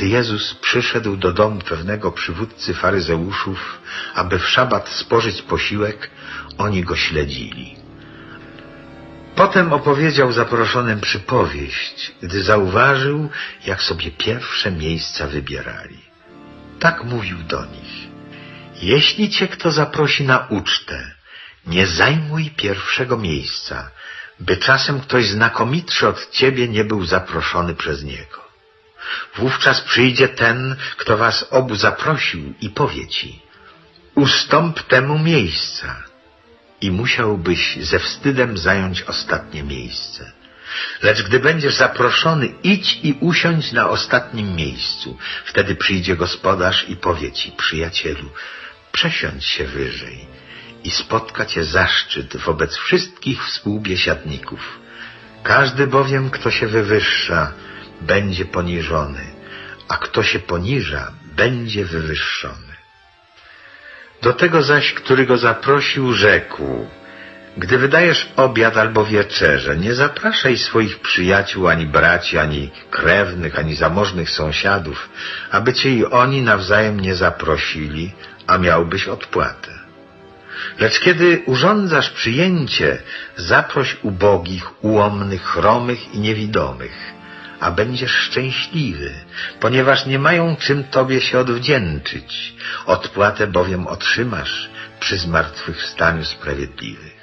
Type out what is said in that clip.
Gdy Jezus przyszedł do domu pewnego przywódcy faryzeuszów, aby w szabat spożyć posiłek, oni go śledzili. Potem opowiedział zaproszonym przypowieść, gdy zauważył, jak sobie pierwsze miejsca wybierali. Tak mówił do nich. Jeśli cię kto zaprosi na ucztę, nie zajmuj pierwszego miejsca, by czasem ktoś znakomitszy od ciebie nie był zaproszony przez niego. Wówczas przyjdzie ten, kto was obu zaprosił i powie ci, ustąp temu miejsca. I musiałbyś ze wstydem zająć ostatnie miejsce. Lecz gdy będziesz zaproszony, idź i usiądź na ostatnim miejscu. Wtedy przyjdzie gospodarz i powie ci, przyjacielu, przesiądź się wyżej i spotka cię zaszczyt wobec wszystkich współbiesiadników. Każdy bowiem, kto się wywyższa, będzie poniżony, a kto się poniża, będzie wywyższony. Do tego zaś, który go zaprosił, rzekł, gdy wydajesz obiad albo wieczerze, nie zapraszaj swoich przyjaciół, ani braci, ani krewnych, ani zamożnych sąsiadów, aby cię i oni nawzajem nie zaprosili, a miałbyś odpłatę. Lecz kiedy urządzasz przyjęcie, zaproś ubogich, ułomnych, chromych i niewidomych, a będziesz szczęśliwy, ponieważ nie mają czym Tobie się odwdzięczyć. Odpłatę bowiem otrzymasz przy zmartwychwstaniu sprawiedliwych.